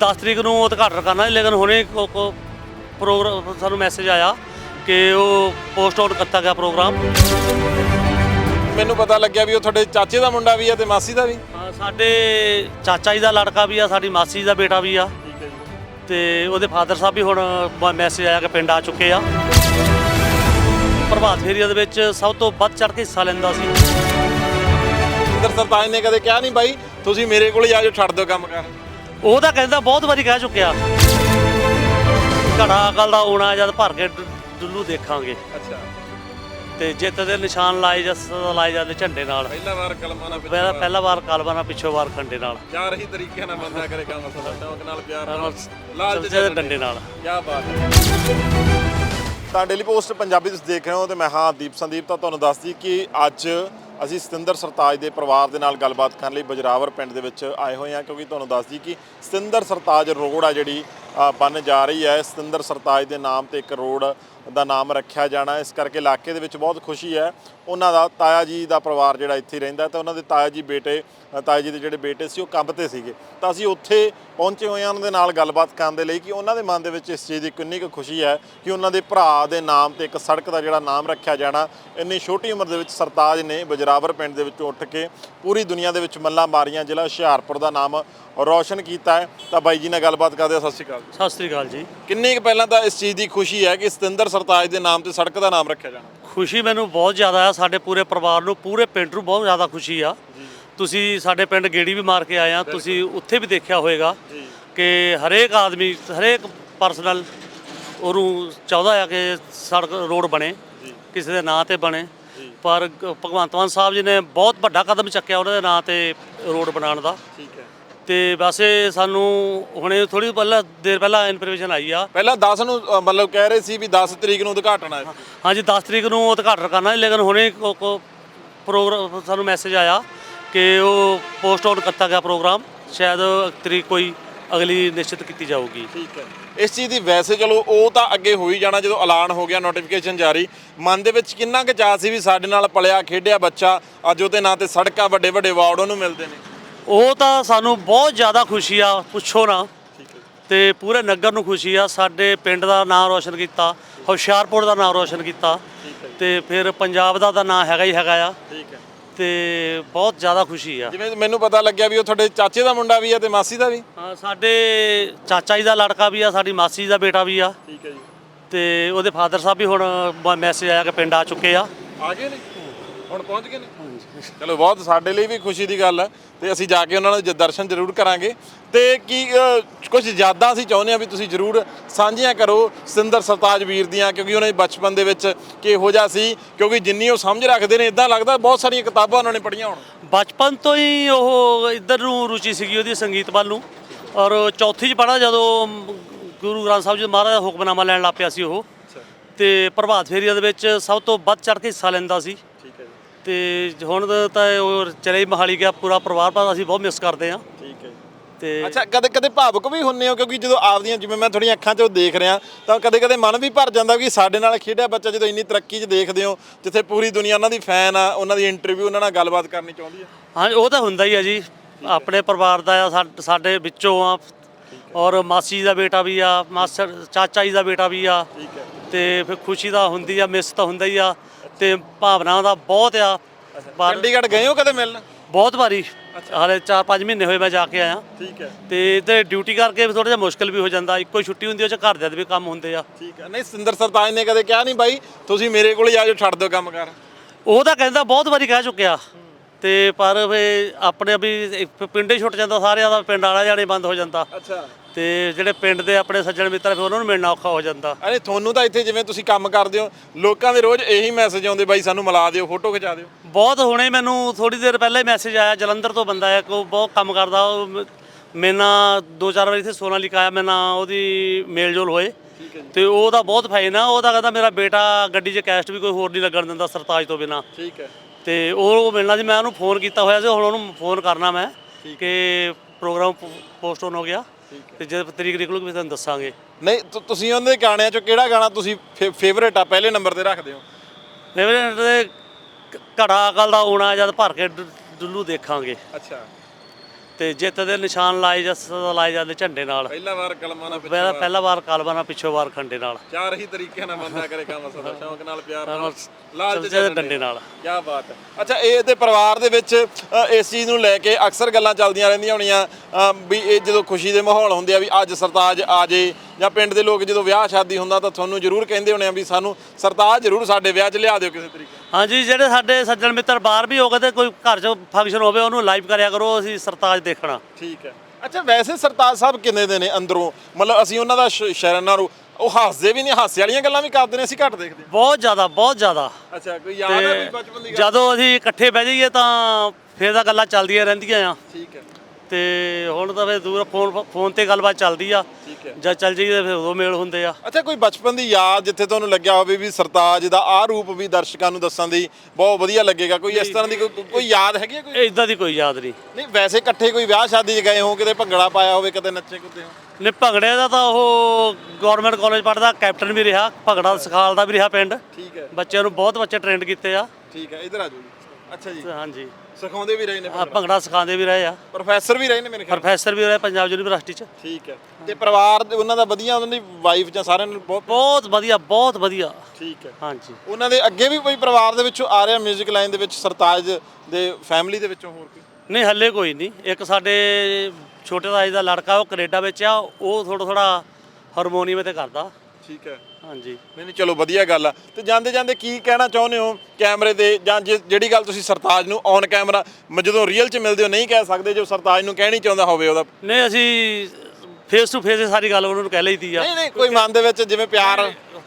10 ਤਰੀਕ ਨੂੰ ਉਦਘਾਟਨ ਕਰਨਾ ਸੀ, ਲੇਕਿਨ ਹੁਣੇ ਕੋ- ਕੋ ਪ੍ਰੋਗਰਾਮ ਸਾਨੂੰ ਮੈਸੇਜ ਆਇਆ ਕਿ ਉਹ ਪੋਸਟ ਆਊਟ ਕੀਤਾ ਗਿਆ ਪ੍ਰੋਗਰਾਮ। ਮੈਨੂੰ ਪਤਾ ਲੱਗਿਆ ਵੀ ਉਹ ਤੁਹਾਡੇ ਚਾਚੇ ਦਾ ਮੁੰਡਾ ਵੀ ਆ ਤੇ ਮਾਸੀ ਦਾ ਵੀ। ਅ, ਸਾਡੇ ਚਾਚਾ ਜੀ ਦਾ ਲੜਕਾ ਵੀ ਆ ਸਾਡੀ ਮਾਸੀ ਦਾ ਬੇਟਾ ਵੀ ਆ। ਜੀ। ਤੇ ਉਹਦੇ ਫਾਦਰ ਸਾਹਿਬ ਵੀ ਹੁਣ ਮੈਸੇਜ ਆਇਆ ਕਿ ਪਿੰਡ ਆ ਚੁੱਕੇ ਆ। ਪ੍ਰਭਾਤ ਫੇਰੀਆ ਦੇ ਵਿੱਚ ਸਭ ਤੋਂ ਵੱਧ ਚੜ ਕੇ ਹਿੱਸਾ ਲੈਂਦਾ ਸੀ। ਇੰਦਰ ਸਰਤਾਜ ਨੇ ਕਦੇ ਕਿਹਾ ਨਹੀਂ ਬਾਈ ਤੁਸੀਂ ਮੇਰੇ ਕੋਲ ਹੀ ਆ ਜਾਓ ਛੱਡ ਦਿਓ ਕੰਮ ਕਰ। ਉਹ ਤਾਂ ਕਹਿੰਦਾ ਬਹੁਤ ਵਾਰੀ ਕਹਿ ਚੁੱਕਿਆ। ਘੜਾ ਅਕਲ ਦਾ ਆਉਣਾ ਜਦ ਭਰ ਕੇ ਡੁ- ਡੁੱਲੂ ਦੇਖਾਂਗੇ। ਅੱਛਾ। ਤੇ ਜਿੱਤ ਦੇ ਨਿਸ਼ਾਨ ਲਾਏ ਜਸ ਲਾਏ ਜਾਂਦੇ ਝੰਡੇ ਨਾਲ। ਪਹਿਲਾ ਵਾਰ ਕਲਮਾਂ ਨਾਲ ਪਹਿਲਾ ਪਹਿਲਾ ਵਾਰ ਕਾਲਬਾਨਾ ਪਿੱਛੋਂ ਵਾਰ ਖੰਡੇ ਨਾਲ। ਚਾਰ ਹੀ ਤਰੀਕਿਆਂ ਨਾਲ ਬੰਦਾ ਕਰੇ ਕੰਮ ਸਦਾ ਟੌਕ ਨਾਲ ਪਿਆਰ ਨਾਲ ਨਾਲ ਲਾਲਚ ਦੇ ਡੰਡੇ ਨਾਲ। ਕੀ ਬਾਤ ਹੈ। ਤਾਂ ਡੇਲੀ ਪੋਸਟ ਪੰਜਾਬੀ ਤੁਸੀਂ ਦੇਖ ਰਹੇ ਹੋ ਤੇ ਮੈਂ ਹਾਂ ਦੀਪ ਸੰਦੀਪ ਤਾਂ ਤੁਹਾਨੂੰ ਦੱਸ ਦਈ ਕਿ ਅੱਜ ਅਸੀਂ ਸਤਿੰਦਰ ਸਰਤਾਜ ਦੇ ਪਰਿਵਾਰ ਦੇ ਨਾਲ ਗੱਲਬਾਤ ਕਰਨ ਲਈ ਬਜਰਾਵਰ ਪਿੰਡ ਦੇ ਵਿੱਚ ਆਏ ਹੋਏ ਹਾਂ, ਕਿਉਂਕਿ ਤੁਹਾਨੂੰ ਦੱਸ ਦਈ ਕਿ ਸਤਿੰਦਰ ਸਰਤਾਜ ਰੋਡ ਆ ਜਿਹੜੀ ਬਣ ਜਾ ਰਹੀ ਹੈ। ਸਤਿੰਦਰ ਸਰਤਾਜ ਦੇ ਨਾਮ ਤੇ ਇੱਕ ਰੋਡ ਦਾ ਨਾਮ ਰੱਖਿਆ ਜਾਣਾ ਇਸ ਕਰਕੇ ਇਲਾਕੇ ਦੇ ਵਿੱਚ ਬਹੁਤ ਖੁਸ਼ੀ ਹੈ। ਉਹਨਾਂ ਦਾ, ਤਾਇਆ ਜੀ ਦਾ ਪਰਿਵਾਰ ਜਿਹੜਾ ਇੱਥੇ ਹੀ ਰਹਿੰਦਾ ਤੇ ਉਹਨਾਂ ਦੇ ਤਾਇਆ ਜੀ ਬੇਟੇ ਤਾਇਆ ਜੀ ਦੇ ਜਿਹੜੇ ਬੇਟੇ ਸੀ, ਉਹ ਕੰਮ ਤੇ ਸੀਗੇ। ਤਾਂ ਅਸੀਂ ਉੱਥੇ ਪਹੁੰਚੇ ਹੋਏ ਹਾਂ। ਉਹਨਾਂ ਦੇ ਨਾਲ ਗੱਲਬਾਤ ਕਰਨ ਦੇ ਲਈ ਕਿ ਉਹਨਾਂ ਦੇ ਮਨ ਦੇ ਵਿੱਚ ਇਸ ਚੀਜ਼ ਦੀ ਕਿੰਨੀ ਕੁ ਖੁਸ਼ੀ ਹੈ ਕਿ ਉਹਨਾਂ ਦੇ ਭਰਾ ਦੇ ਨਾਮ ਤੇ ਇੱਕ ਸੜਕ ਦਾ ਜਿਹੜਾ ਨਾਮ ਰੱਖਿਆ ਜਾਣਾ। ਇੰਨੀ ਛੋਟੀ ਉਮਰ ਦੇ ਵਿੱਚ ਸਰਤਾਜ ਨੇ ਬਜਰਾਵਰ ਪਿੰਡ ਦੇ ਵਿੱਚੋਂ ਉੱਠ ਕੇ ਪੂਰੀ ਦੁਨੀਆ ਦੇ ਵਿੱਚ ਮੱਲਾਂ ਮਾਰੀਆਂ। ਜ਼ਿਲ੍ਹਾ ਹੁਸ਼ਿਆਰਪੁਰ ਦਾ ਨਾਮ ਰੌਸ਼ਨ ਕੀਤਾ ਹੈ। ਤਾਂ ਬਾਈ ਜੀ ਨਾਲ ਗੱਲਬਾਤ ਕਰਦੇ ਹਾਂ। ਸਤਿ ਸ਼੍ਰੀ ਅਕਾਲ ਸਤਿ ਸ੍ਰੀ ਅਕਾਲ ਜੀ। ਕਿੰਨੀ ਕੁ ਪਹਿਲਾਂ ਤਾਂ ਇਸ ਚੀਜ਼ ਦੀ ਖੁਸ਼ੀ ਹੈ ਕਿ ਸਤਿੰਦਰ ਸਰਤਾਜ ਦੇ ਨਾਮ ਤੇ ਸੜਕ ਦਾ ਨਾਮ ਰੱਖਿਆ ਜਾਣਾ? ਖੁਸ਼ੀ ਮੈਨੂੰ ਬਹੁਤ ਜ਼ਿਆਦਾ ਆ ਸਾਡੇ ਪੂਰੇ ਪਰਿਵਾਰ ਨੂੰ ਪੂਰੇ ਪਿੰਡ ਨੂੰ ਬਹੁਤ ਜ਼ਿਆਦਾ ਖੁਸ਼ੀ ਆ। ਤੁਸੀਂ ਸਾਡੇ ਪਿੰਡ ਗੇੜੀ ਵੀ ਮਾਰ ਕੇ ਆਏ ਆ ਤੁਸੀਂ ਉੱਥੇ ਵੀ ਦੇਖਿਆ ਹੋਵੇਗਾ ਕਿ ਹਰੇਕ ਆਦਮੀ ਹਰੇਕ ਪਰਸਨਲ ਉਹਨੂੰ ਚਾਹੁੰਦਾ ਆ ਕਿ ਸੜਕ ਰੋਡ ਬਣੇ ਕਿਸੇ ਦੇ ਨਾਂ ਤੇ ਬਣੇ। ਪਰ ਭਗਵੰਤ ਮਾਨ ਸਾਹਿਬ ਜੀ ਨੇ ਬਹੁਤ ਵੱਡਾ ਕਦਮ ਚੱਕਿਆ ਉਹਨਾਂ ਦੇ ਨਾਂ ਤੇ ਰੋਡ ਬਣਾਉਣ ਦਾ। ਠੀਕ ਹੈ। ਤੇ ਵੈਸੇ ਸਾਨੂੰ ਹੁਣੇ ਥੋੜੀ ਪਹਿਲਾਂ ਦੇਰ ਪਹਿਲਾਂ ਇਨਫੋਰਮੇਸ਼ਨ ਆਈ ਆ। ਪਹਿਲਾਂ 10 ਨੂੰ ਅ, ਮਤਲਬ ਕਹਿ ਰਹੇ ਸੀ ਵੀ 10 ਤਰੀਕ ਨੂੰ ਉਦਘਾਟਨ ਹੈ ਹਾਂਜੀ 10 ਤਰੀਕ ਨੂੰ ਉਦਘਾਟਨ ਕਰਨਾ ਸੀ, ਲੇਕਿਨ ਹੁਣੇ ਕੋ- ਕੋ ਪ੍ਰੋਗਰਾਮ ਸਾਨੂੰ ਮੈਸੇਜ ਆਇਆ ਕਿ ਉਹ ਪੋਸਟ ਆਊਟ ਕੀਤਾ ਗਿਆ ਪ੍ਰੋਗਰਾਮ ਸ਼ਾਇਦ ਤਰੀਕ ਕੋਈ ਅਗਲੀ ਨਿਸ਼ਚਿਤ ਕੀਤੀ ਜਾਊਗੀ। ਠੀਕ ਹੈ। ਇਸ ਚੀਜ਼ ਦੀ ਵੈਸੇ ਚਲੋ ਉਹ ਤਾਂ ਅੱਗੇ ਹੋ ਹੀ ਜਾਣਾ ਜਦੋਂ ਐਲਾਨ ਹੋ ਗਿਆ ਨੋਟੀਫਿਕੇਸ਼ਨ ਜਾਰੀ। ਮਨ ਦੇ ਵਿੱਚ ਕਿੰਨਾ ਕੁ ਚਾਅ ਸੀ ਵੀ ਸਾਡੇ ਨਾਲ ਪਲਿਆ ਖੇਡਿਆ ਬੱਚਾ ਅੱਜ ਉਹਦੇ ਨਾਂ ਤੇ ਸੜਕਾਂ ਵੱਡੇ ਵੱਡੇ ਵਾਰਡ ਉਹਨੂੰ ਮਿਲਦੇ ਨੇ। ਉਹ ਤਾਂ ਸਾਨੂੰ ਬਹੁਤ ਜ਼ਿਆਦਾ ਖੁਸ਼ੀ ਆ ਪੁੱਛੋ ਨਾ। ਤੇ ਪੂਰੇ ਨਗਰ ਨੂੰ ਖੁਸ਼ੀ ਆ ਸਾਡੇ ਪਿੰਡ ਦਾ ਨਾਮ ਰੋਸ਼ਨ ਕੀਤਾ ਹੁਸ਼ਿਆਰਪੁਰ ਦਾ ਨਾਮ ਰੋਸ਼ਨ ਕੀਤਾ। ਤੇ ਫਿਰ ਪੰਜਾਬ ਦਾ ਤਾਂ ਨਾਮ ਹੈਗਾ ਹੀ ਹੈਗਾ ਆ। ਠੀਕ ਹੈ। ਤੇ ਬਹੁਤ ਜ਼ਿਆਦਾ ਖੁਸ਼ੀ ਆ। ਜਿਵੇਂ ਮੈਨੂੰ ਪਤਾ ਲੱਗਿਆ ਵੀ ਉਹ ਤੁਹਾਡੇ ਚਾਚੇ ਦਾ ਮੁੰਡਾ ਵੀ ਆ ਤੇ ਮਾਸੀ ਦਾ ਵੀ? ਹਾਂ, ਸਾਡੇ ਚਾਚਾ ਜੀ ਦਾ ਲੜਕਾ ਵੀ ਆ ਸਾਡੀ ਮਾਸੀ ਦਾ ਬੇਟਾ ਵੀ ਆ। ਠੀਕ ਹੈ ਜੀ। ਤੇ ਉਹਦੇ ਫਾਦਰ ਸਾਹਿਬ ਵੀ ਹੁਣ ਮੈਸੇਜ ਆਇਆ ਕਿ ਪਿੰਡ ਆ ਚੁੱਕੇ ਆ। ਆ ਗਏ ਨੇ? ਹੁਣ ਪਹੁੰਚ ਗਏ ਨੇ? ਚਲੋ ਬਹੁਤ ਸਾਡੇ ਲਈ ਵੀ ਖੁਸ਼ੀ ਦੀ ਗੱਲ ਹੈ ਤੇ ਅਸੀਂ ਜਾ ਕੇ ਉਹਨਾਂ ਨੂੰ ਜ- ਦਰਸ਼ਨ ਜ਼ਰੂਰ ਕਰਾਂਗੇ। ਤੇ ਕੀ ਕੁਝ ਯਾਦਾਂ ਅਸੀਂ ਚਾਹੁੰਦੇ ਆ ਵੀ ਤੁਸੀਂ ਜ਼ਰੂਰ ਸਾਂਝੀਆਂ ਕਰੋ ਸਿੰਦਰ ਸਰਤਾਜ ਵੀਰ ਦੀਆਂ ਕਿਉਂਕਿ ਉਹਨਾਂ ਦੇ ਬਚਪਨ ਦੇ ਵਿੱਚ ਕਿਹੋ ਜਿਹਾ ਸੀ ਕਿਉਂਕਿ ਜਿੰਨੀ ਉਹ ਸਮਝ ਰੱਖਦੇ ਨੇ ਇਦਾਂ ਲੱਗਦਾ ਬਹੁਤ ਸਾਰੀਆਂ ਕਿਤਾਬਾਂ ਉਹਨਾਂ ਨੇ ਪੜ੍ਹੀਆਂ ਹੋਣ। ਬਚਪਨ ਤੋਂ ਹੀ ਉਹ ਇੱਧਰ ਨੂੰ ਰੁਚੀ ਸੀਗੀ ਉਹਦੀ ਸੰਗੀਤ ਵੱਲ ਨੂੰ। ਔਰ ਚੌਥੀ ਚ ਪੜ੍ਹਾ ਜਦੋਂ ਗੁਰੂ ਗ੍ਰੰਥ ਸਾਹਿਬ ਜੀ ਮਹਾਰਾਜ ਦਾ ਹੁਕਮਨਾਮਾ ਲੈਣ ਲੱਗ ਪਿਆ ਸੀ ਉਹ। ਤੇ ਪ੍ਰਭਾਤ ਫੇਰੀਆ ਦੇ ਵਿੱਚ ਸਭ ਤੋਂ ਵੱਧ ਚੜ ਕੇ ਹਿੱਸਾ ਲੈਂਦਾ ਸੀ। ਤੇ ਹੁਣ ਤਾਂ ਉਹ ਚਲੇ ਮਹਾਲੀ ਗਿਆ ਪੂਰਾ ਪਰਿਵਾਰ ਪਰ ਅਸੀਂ ਬਹੁਤ ਮਿਸ ਕਰਦੇ ਹਾਂ। ਠੀਕ ਹੈ ਤੇ ਅੱਛਾ ਕਦੇ ਕਦੇ ਭਾਵੁਕ ਵੀ ਹੁੰਨੇ ਹੋ ਕਿਉਂਕਿ ਜਦੋਂ ਆਪਦੀਆਂ ਜਿਵੇਂ ਮੈਂ ਥੋੜੀਆਂ ਅੱਖਾਂ 'ਚੋਂ ਦੇਖ ਰਿਹਾ ਤਾਂ ਕਦੇ ਕਦੇ ਮਨ ਵੀ ਭਰ ਜਾਂਦਾ ਕਿ ਸਾਡੇ ਨਾਲ ਖੇਡਿਆ ਬੱਚਾ ਜਦੋਂ ਇੰਨੀ ਤਰੱਕੀ 'ਚ ਦੇਖਦੇ ਹੋ ਜਿੱਥੇ ਪੂਰੀ ਦੁਨੀਆ ਉਹਨਾਂ ਦੀ ਫੈਨ ਆ ਉਹਨਾਂ ਦੀ ਇੰਟਰਵਿਊ ਉਹਨਾਂ ਨਾਲ ਗੱਲਬਾਤ ਕਰਨੀ ਚਾਹੁੰਦੀ ਆ? ਹਾਂ ਉਹ ਤਾਂ ਹੁੰਦਾ ਹੀ ਆ ਜੀ। ਆਪਣੇ ਪਰਿਵਾਰ ਦਾ ਆ ਸਾ- ਸਾਡੇ ਵਿੱਚੋਂ ਆ। ਔਰ ਮਾਸੀ ਦਾ ਬੇਟਾ ਵੀ ਆ ਮਾਸਟਰ ਚਾਚਾ ਜੀ ਦਾ ਬੇਟਾ ਵੀ ਆ। ਠੀਕ ਹੈ। ਤੇ ਫਿਰ ਖੁਸ਼ੀ ਦਾ ਹੁੰਦੀ ਆ ਮਿਸ ਤਾਂ ਹੁੰਦਾ ਹੀ ਆ। ਤੇ ਭਾਵਨਾ ਦਾ ਬਹੁਤ ਆ। ਚੰਡੀਗੜ੍ਹ ਗਏ ਹੋ ਕਦੇ ਮਿਲਣ? ਬਹੁਤ ਵਾਰੀ। ਹਾਲੇ 4-5 ਮਹੀਨੇ ਹੋਏ ਮੈਂ ਜਾ ਕੇ ਆਇਆ। ਠੀਕ ਹੈ। ਤੇ ਤੇ ਡਿਊਟੀ ਕਰਕੇ ਥੋੜਾ ਜਿਹਾ ਮੁਸ਼ਕਲ ਵੀ ਹੋ ਜਾਂਦਾ। ਇੱਕੋ ਹੀ ਛੁੱਟੀ ਹੁੰਦੀ ਉਹ ਚ ਘਰਦਿਆਂ ਦੇ ਵੀ ਕੰਮ ਹੁੰਦੇ ਆ। ਠੀਕ ਹੈ। ਨਹੀਂ ਸਿੰਦਰ ਸਰਤਾਜ ਨੇ ਕਦੇ ਕਿਹਾ ਨਹੀਂ ਬਾਈ ਤੁਸੀਂ ਮੇਰੇ ਕੋਲ ਹੀ ਆ ਜਾਓ ਛੱਡ ਦਿਓ ਕੰਮ ਕਰ। ਉਹ ਤਾਂ ਕਹਿੰਦਾ ਬਹੁਤ ਵਾਰੀ ਕਹਿ ਚੁੱਕਿਆ। ਤੇ ਪਰ ਫੇ ਆਪਣੇ ਵੀ ਇੱਕ ਪਿੰਡੇ ਛੁੱਟ ਜਾਂਦਾ ਸਾਰਿਆਂ ਦਾ ਪਿੰਡ ਵਾਲਾ ਜਾਣੇ ਬੰਦ ਹੋ ਜਾਂਦਾ। ਅੱਛਾ। ਤੇ ਜਿਹੜੇ ਪਿੰਡ ਦੇ ਆਪਣੇ ਸੱਜਣ ਮਿੱਤਰ ਫਿਰ ਉਹਨਾਂ ਨੂੰ ਮਿਲਣਾ ਔਖਾ ਹੋ ਜਾਂਦਾ। ਅਰੇ ਤੁਹਾਨੂੰ ਤਾਂ ਇੱਥੇ ਜਿਵੇਂ ਤੁਸੀਂ ਕੰਮ ਕਰਦੇ ਹੋ ਲੋਕਾਂ ਦੇ ਰੋਜ਼ ਇਹੀ ਮੈਸੇਜ ਆਉਂਦੇ ਬਾਈ ਸਾਨੂੰ ਮਿਲਾ ਦਿਓ ਫੋਟੋ ਖਿਚਾ ਦਿਓ। ਬਹੁਤ ਹੁਣੇ ਮੈਨੂੰ ਥੋੜੀ ਦੇਰ ਪਹਿਲਾਂ ਹੀ ਮੈਸੇਜ ਆਇਆ ਜਲੰਧਰ ਤੋਂ ਬੰਦਾ ਹੈ ਕੋ ਬਹੁਤ ਕੰਮ ਕਰਦਾ ਉਹ ਮ- ਮੇਰੇ ਨਾਲ ਦੋ ਚਾਰ ਵਾਰੀ ਇੱਥੇ ਸੋਨਾਲੀਕਾ ਆਇਆ ਮੇਰੇ ਨਾਲ ਉਹਦੀ ਮੇਲ ਜੋਲ ਹੋਏ ਤੇ ਉਹਦਾ ਬਹੁਤ ਫਾਇਨ ਆ ਉਹਦਾ ਕਹਿੰਦਾ ਮੇਰਾ ਬੇਟਾ ਗੱਡੀ 'ਚ ਕੈਸਟ ਵੀ ਕੋਈ ਹੋਰ ਨਹੀਂ ਲੱਗਣ ਦਿੰਦਾ ਸਰਤਾਜ ਤੋਂ ਬਿਨਾ। ਠੀਕ ਹੈ। ਤੇ ਉਹ ਮਿਲਣਾ ਸੀ ਮੈਂ ਉਹਨੂੰ ਫੋਨ ਕੀਤਾ ਹੋਇਆ ਸੀ ਹੁਣ ਉਹਨੂੰ ਫੋਨ ਕਰਨਾ ਮੈਂ ਕਿ ਪ੍ਰੋਗਰਾਮ ਪੋਸਟ ਹੋ ਗਿਆ। ਤੇ ਜਦ ਤਰੀਕ ਨਿਕਲੂਗੀ ਫਿਰ ਤੁਹਾਨੂੰ ਦੱਸਾਂਗੇ। ਨਹੀਂ ਤੁ- ਤੁਸੀਂ ਉਹਦੇ ਗਾਣਿਆਂ ਚੋਂ ਕਿਹੜਾ ਗਾਣਾ ਤੁਸੀਂ ਫੇਵਰੇਟ ਆ? ਪਹਿਲੇ ਨੰਬਰ ਤੇ ਰੱਖਦੇ ਹੋ। ਫੇਵਰੇਟ ਦੇ ਘੜਾ ਅਕਲ ਦਾ ਆਉਣਾ ਜਦ ਭਰ ਕੇ ਡੁ- ਡੁੱਲੂ ਦੇਖਾਂਗੇ। ਅੱਛਾ। ਤੇ ਜਿੱਤ ਦੇ ਨਿਸ਼ਾਨ ਲਾਏ ਜਾਂ ਸਦਾ ਲਾਏ ਜਾਂਦੇ ਝੰਡੇ ਨਾਲ। ਪਹਿਲਾ ਵਾਰ ਕਲਮਾਂ ਨਾਲ ਪਹਿਲਾ ਪਹਿਲਾ ਵਾਰ ਕਾਲਬਾ ਨਾਲ ਪਿੱਛੋਂ ਵਾਰ ਖੰਡੇ ਨਾਲ। ਚਾਰ ਹੀ ਤਰੀਕਿਆਂ ਨਾਲ ਬੰਦਾ ਕਰੇ ਕੰਮ ਸਦਾ ਸ਼ੌਂਕ ਨਾਲ ਪਿਆਰ ਨਾਲ ਲਾਲਚ ਜਾਂ ਡੰਡੇ ਨਾਲ। ਕੀ ਬਾਤ ਹੈ। ਅੱਛਾ ਇਹ ਤੇ ਪਰਿਵਾਰ ਦੇ ਵਿੱਚ ਅ, ਇਸ ਚੀਜ਼ ਨੂੰ ਲੈ ਕੇ ਅਕਸਰ ਗੱਲਾਂ ਚੱਲਦੀਆਂ ਰਹਿੰਦੀਆਂ ਹੋਣੀਆਂ ਅ, ਵੀ ਇਹ ਜਦੋਂ ਖੁਸ਼ੀ ਦੇ ਮਾਹੌਲ ਹੁੰਦੇ ਆ ਵੀ ਅੱਜ ਸਰਤਾਜ ਆ ਜੇ ਜਾਂ ਪਿੰਡ ਦੇ ਲੋਕ ਜਦੋਂ ਵਿਆਹ ਸ਼ਾਦੀ ਹੁੰਦਾ ਤਾਂ ਤੁਹਾਨੂੰ ਜ਼ਰੂਰ ਕਹਿੰਦੇ ਹੋਣੇ ਆ ਵੀ ਸਾਨੂੰ ਸਰਤਾਜ ਜ਼ਰੂਰ ਸਾਡੇ ਵਿਆਹ 'ਚ ਲਿਆ ਦਿਓ ਕਿਸੇ ਤਰੀਕੇ ਹਾਂਜੀ ਜਿਹੜੇ ਸਾਡੇ ਸੱਜਣ ਮਿੱਤਰ ਬਾਹਰ ਵੀ ਹੋ ਗਏ ਤੇ ਕੋਈ ਘਰ 'ਚ ਫੰਕਸ਼ਨ ਹੋਵੇ ਉਹਨੂੰ ਲਾਈਵ ਕਰਿਆ ਕਰੋ ਅਸੀਂ ਸਰਤਾਜ ਦੇਖਣਾ। ਠੀਕ ਹੈ। ਅੱਛਾ ਵੈਸੇ ਸਰਤਾਜ ਸਾਹਿਬ ਕਿੰਨੇ ਦੇ ਨੇ ਅੰਦਰੋਂ? ਮਤਲਬ ਅਸੀਂ ਉਹਨਾਂ ਦਾ ਸ਼ਰਨਾ ਰੂ ਉਹ ਹੱਸਦੇ ਵੀ ਨਹੀਂ ਹਾਸੇ ਵਾਲੀਆਂ ਗੱਲਾਂ ਵੀ ਕਰਦੇ ਨੇ ਅਸੀਂ ਘੱਟ ਦੇਖਦੇ ਬਹੁਤ ਜ਼ਿਆਦਾ ਬਹੁਤ ਜ਼ਿਆਦਾ। ਅੱਛਾ ਕੋਈ ਯਾਦ ਹੈ ਵੀ ਬਚਪਨ ਦੀ ਗੱਲ? ਜਦੋਂ ਅਸੀਂ ਇਕੱਠੇ ਬਹਿ ਜਾਈਏ ਤਾਂ ਫੇਰ ਤਾਂ ਗੱਲਾਂ ਚੱਲਦੀਆਂ ਰਹਿੰਦੀਆਂ ਆ। ਠੀਕ ਹੈ। ਤੇ ਹੁਣ ਤਾਂ ਫੇਰ ਦੂਰ ਫੋਨ ਫੋਨ ਤੇ ਗੱਲਬਾਤ ਚੱਲਦੀ ਆ। ਠੀਕ ਹੈ। ਜਦ ਚੱਲ ਜਾਈਏ ਫਿਰ ਉਦੋਂ ਮੇਲ ਹੁੰਦੇ ਆ। ਅੱਛਾ ਕੋਈ ਬਚਪਨ ਦੀ ਯਾਦ ਜਿੱਥੇ ਤੁਹਾਨੂੰ ਲੱਗਿਆ ਹੋਵੇ ਵੀ ਸਰਤਾਜ ਦਾ ਆਹ ਰੂਪ ਵੀ ਦਰਸ਼ਕਾਂ ਨੂੰ ਦੱਸਣ ਦੀ ਬਹੁਤ ਵਧੀਆ ਲੱਗੇਗਾ? ਕੋਈ ਇਸ ਤਰ੍ਹਾਂ ਦੀ ਕੋਈ ਕੋਈ ਯਾਦ ਹੈਗੀ ਹੈ ਕੋਈ? ਇਦਾਂ ਦੀ ਕੋਈ ਯਾਦ ਨਹੀਂ। ਨਹੀਂ ਵੈਸੇ ਇਕੱਠੇ ਕੋਈ ਵਿਆਹ ਸ਼ਾਦੀ 'ਚ ਗਏ ਹੋ ਕਿਤੇ ਭੰਗੜਾ ਪਾਇਆ ਹੋਵੇ ਕਿਤੇ ਨੱਚੇ ਕੁੱਦੇ ਹੋ? ਨੇ ਭੰਗੜੇ ਦਾ ਤਾਂ ਉਹ ਗਵਰਨਮੈਂਟ ਕਾਲਜ ਪੜਦਾ ਕੈਪਟਨ ਵੀ ਰਿਹਾ ਭੰਗੜਾ ਸਿਖਾਲਦਾ ਵੀ ਰਿਹਾ ਪਿੰਡ। ਠੀਕ ਹੈ। ਬੱਚਿਆਂ ਨੂੰ ਬਹੁਤ ਬੱਚੇ ਟ੍ਰੇਨਡ ਕੀਤੇ ਆ। ਠੀਕ ਹੈ ਇਧਰ ਆ ਜਾਓ ਜੀ। ਅੱਛਾ ਜੀ। ਤੇ ਹਾਂਜੀ। ਸਿਖਾਉਂਦੇ ਵੀ ਰਹੇ ਨੇ ਆ ਭੰਗੜਾ ਸਿਖਾਉਂਦੇ ਵੀ ਰਹੇ ਆ। ਪ੍ਰੋਫੈਸਰ ਵੀ ਰਹੇ ਨੇ ਮੇਰੇ ਖਿਆਲ ਪ੍ਰੋਫੈਸਰ ਵੀ ਰਹੇ ਪੰਜਾਬ ਯੂਨੀਵਰਸਿਟੀ ਚ। ਠੀਕ ਹੈ। ਤੇ ਪਰਿਵਾਰ ਦੇ- ਉਹਨਾਂ ਦਾ ਵਧੀਆ ਉਹਨਾਂ ਦੀ ਵਾਈਫ ਜਾਂ ਸਾਰਿਆਂ ਨੂੰ ਬਹੁਤ ਬਹੁਤ ਵਧੀਆ ਬਹੁਤ ਵਧੀਆ। ਠੀਕ ਹੈ। ਹਾਂਜੀ। ਉਹਨਾਂ ਦੇ ਅੱਗੇ ਵੀ ਕੋਈ ਪਰਿਵਾਰ ਦੇ ਵਿੱਚੋਂ ਆ ਰਿਹਾ 뮤직 ਲਾਈਨ ਦੇ ਵਿੱਚ ਸਰਤਾਜ ਦੇ ਫੈਮਿਲੀ ਦੇ ਵਿੱਚੋਂ ਹੋਰ ਕੋਈ? ਨਹੀਂ ਹੱਲੇ ਕੋਈ ਨਹੀਂ। ਇੱਕ ਸਾਡੇ ਛੋਟੇ ਤਾਏ ਦਾ ਲੜਕਾ ਉਹ ਕੈਨੇਡਾ ਵਿੱਚ ਆ ਉਹ ਥੋੜਾ ਥੋੜਾ ਹਾਰਮੋਨੀਅਮ ਤੇ ਕਰਦਾ। ਠੀਕ ਹੈ। ਹਾਂਜੀ। ਨਹੀਂ ਨਹੀਂ ਚਲੋ ਵਧੀਆ ਗੱਲ ਆ। ਤੇ ਜਾਂਦੇ ਜਾਂਦੇ ਕੀ ਕਹਿਣਾ ਚਾਹੁੰਦੇ ਹੋ ਕੈਮਰੇ ਤੇ ਜਾਂ ਜੇ- ਜਿਹੜੀ ਗੱਲ ਤੁਸੀਂ ਸਰਤਾਜ ਨੂੰ ਔਨ ਕੈਮਰਾ ਜਦੋਂ ਰੀਅਲ 'ਚ ਮਿਲਦੇ ਹੋ ਨਹੀਂ ਕਹਿ ਸਕਦੇ ਜੋ ਸਰਤਾਜ ਨੂੰ ਕਹਿਣੀ ਚਾਹੁੰਦਾ ਹੋਵੇ ਉਹਦਾ। ਨਹੀਂ ਅਸੀਂ ਫੇਸ ਟੂ ਫੇਸ ਸਾਰੀ ਗੱਲ ਉਹਨਾਂ ਨੂੰ ਕਹਿ ਲਈਦੀ ਆ। ਨਹੀਂ ਨਹੀਂ ਕੋਈ ਮਨ ਦੇ ਵਿੱਚ ਜਿਵੇਂ ਪਿਆਰ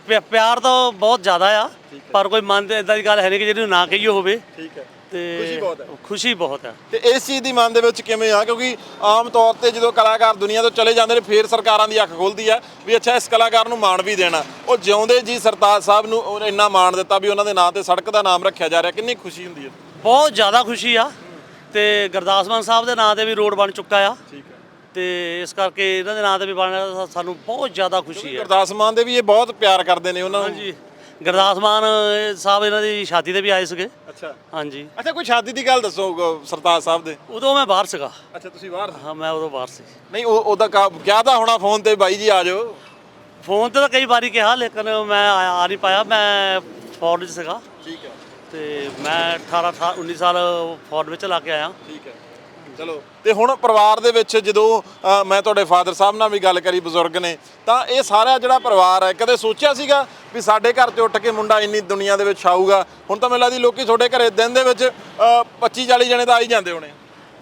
ਪਿ- ਪਿਆਰ ਤਾਂ ਬਹੁਤ ਜ਼ਿਆਦਾ ਆ ਪਰ ਕੋਈ ਮਨ ਤੇ ਇਦਾਂ ਦੀ ਗੱਲ ਹੈ ਨਹੀਂ ਕਿ ਜਿਹਨੂੰ ਨਾ ਕਹੀਏ ਹੋਵੇ। ਠੀਕ ਹੈ। ਤੇ ਖੁਸ਼ੀ ਬਹੁਤ ਹੈ। ਖੁਸ਼ੀ ਬਹੁਤ ਹੈ। ਤੇ ਇਸ ਚੀਜ਼ ਦੀ ਮਨ ਦੇ ਵਿੱਚ ਕਿਵੇਂ ਆ? ਕਿਉਂਕਿ ਆਮ ਤੌਰ ਤੇ ਜਦੋਂ ਕਲਾਕਾਰ ਦੁਨੀਆ ਤੋਂ ਚਲੇ ਜਾਂਦੇ ਨੇ ਫੇਰ ਸਰਕਾਰਾਂ ਦੀ ਅੱਖ ਖੁੱਲਦੀ ਆ ਵੀ ਅੱਛਾ ਇਸ ਕਲਾਕਾਰ ਨੂੰ ਮਾਣ ਵੀ ਦੇਣਾ। ਉਹ ਜਿਉਂਦੇ ਜੀ ਸਰਤਾਜ ਸਾਹਿਬ ਨੂੰ ਉਹ ਇੰਨਾ ਮਾਣ ਦਿੱਤਾ ਵੀ ਉਹਨਾਂ ਦੇ ਨਾਂ ਤੇ ਸੜਕ ਦਾ ਨਾਮ ਰੱਖਿਆ ਜਾ ਰਿਹਾ। ਕਿੰਨੀ ਖੁਸ਼ੀ ਹੁੰਦੀ ਹੈ। ਬਹੁਤ ਜ਼ਿਆਦਾ ਖੁਸ਼ੀ ਆ। ਤੇ ਗੁਰਦਾਸ ਮਾਨ ਸਾਹਿਬ ਦੇ ਨਾਂ ਤੇ ਵੀ ਰੋਡ ਬਣ ਚੁੱਕਾ ਆ। ਠੀਕ ਹੈ। ਤੇ ਇਸ ਕਰਕੇ ਇਹਨਾਂ ਦੇ ਨਾਂ ਤੇ ਵੀ ਬਣਿਆ ਸਾਨੂੰ ਬਹੁਤ ਜ਼ਿਆਦਾ ਖੁਸ਼ੀ ਹੈ। ਗੁਰਦਾਸ ਮਾਨ ਦੇ ਵੀ ਇਹ ਬਹੁਤ ਪਿਆਰ ਕਰਦੇ ਨੇ ਉਹਨਾਂ ਨੂੰ। ਹਾਂਜੀ। ਗੁਰਦਾਸ ਮਾਨ ਸਾਹਿਬ ਇਹਨਾਂ ਦੀ ਸ਼ਾਦੀ ਤੇ ਵੀ ਆਏ ਸੀਗੇ। ਅੱਛਾ। ਹਾਂਜੀ। ਅੱਛਾ ਕੋਈ ਸ਼ਾਦੀ ਦੀ ਗੱਲ ਦੱਸੋ ਗ- ਸਰਤਾਜ ਸਾਹਿਬ ਦੇ। ਉਦੋਂ ਮੈਂ ਬਾਹਰ ਸੀਗਾ। ਅੱਛਾ ਤੁਸੀਂ ਬਾਹਰ ਹਾਂ ਮੈਂ ਉਦੋਂ ਬਾਹਰ ਸੀ। ਨਹੀਂ ਉਹ ਉਹਦਾ ਕਾ- ਕਿਹਾ ਤਾਂ ਹੋਣਾ ਫੋਨ ਤੇ ਬਾਈ ਜੀ ਆ ਜਾਓ। ਫੋਨ ਤੇ ਤਾਂ ਕਈ ਵਾਰੀ ਕਿਹਾ ਲੇਕਿਨ ਮੈਂ ਆ ਆ ਨਹੀਂ ਪਾਇਆ। ਮੈਂ ਫੌਰਨ 'ਚ ਸੀਗਾ। ਠੀਕ ਹੈ। ਤੇ ਮੈਂ 18 ਅਠਾ- 19 ਸਾਲ ਫੌਰਨ ਵਿੱਚ ਲਾ ਕੇ ਆਇਆ। ਠੀਕ ਹੈ। ਚਲੋ। ਤੇ ਹੁਣ ਪਰਿਵਾਰ ਦੇ ਵਿੱਚ ਜਦੋਂ ਅ, ਮੈਂ ਤੁਹਾਡੇ ਫਾਦਰ ਸਾਹਿਬ ਨਾਲ ਵੀ ਗੱਲ ਕਰੀ ਬਜ਼ੁਰਗ ਨੇ ਤਾਂ ਇਹ ਸਾਰਾ ਜਿਹੜਾ ਪਰਿਵਾਰ ਹੈ ਕਦੇ ਸੋਚਿਆ ਸੀਗਾ ਵੀ ਸਾਡੇ ਘਰ 'ਚ ਉੱਠ ਕੇ ਮੁੰਡਾ ਇੰਨੀ ਦੁਨੀਆ ਦੇ ਵਿੱਚ ਆਊਗਾ? ਹੁਣ ਤਾਂ ਮੈਨੂੰ ਲੱਗਦੀ ਲੋਕੀ ਤੁਹਾਡੇ ਘਰੇ ਦਿਨ ਦੇ ਵਿੱਚ 25 40 ਜਣੇ ਤਾਂ ਆ ਹੀ ਜਾਂਦੇ ਹੋਣੇ।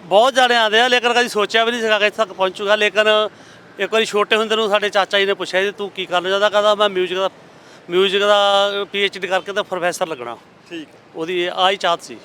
ਬਹੁਤ ਜਾਣੇ ਆਉਂਦੇ ਆ ਲੇਕਿਨ ਕਦੀ ਸੋਚਿਆ ਵੀ ਨਹੀਂ ਸੀਗਾ ਕਿ ਇੱਥੇ ਤੱਕ ਪਹੁੰਚੂਗਾ। ਲੇਕਿਨ ਇੱਕ ਵਾਰੀ ਛੋਟੇ ਹੁੰਦੇ ਨੂੰ ਸਾਡੇ ਚਾਚਾ ਜੀ ਨੇ ਪੁੱਛਿਆ ਜੀ ਤੂੰ ਕੀ ਕਰਨਾ ਚਾਹੁੰਦਾ ਕਹਿੰਦਾ ਮੈਂ ਮਿਊਜ਼ਿਕ ਦਾ ਮਿਊਜ਼ਿਕ ਦਾ ਡੀ ਕਰਕੇ ਤਾਂ ਪ੍ਰੋਫੈਸਰ ਲੱਗਣਾ। ਠੀਕ। ਉਹਦੀ ਆਹ ਹੀ ਚਾਹਤ ਸੀ।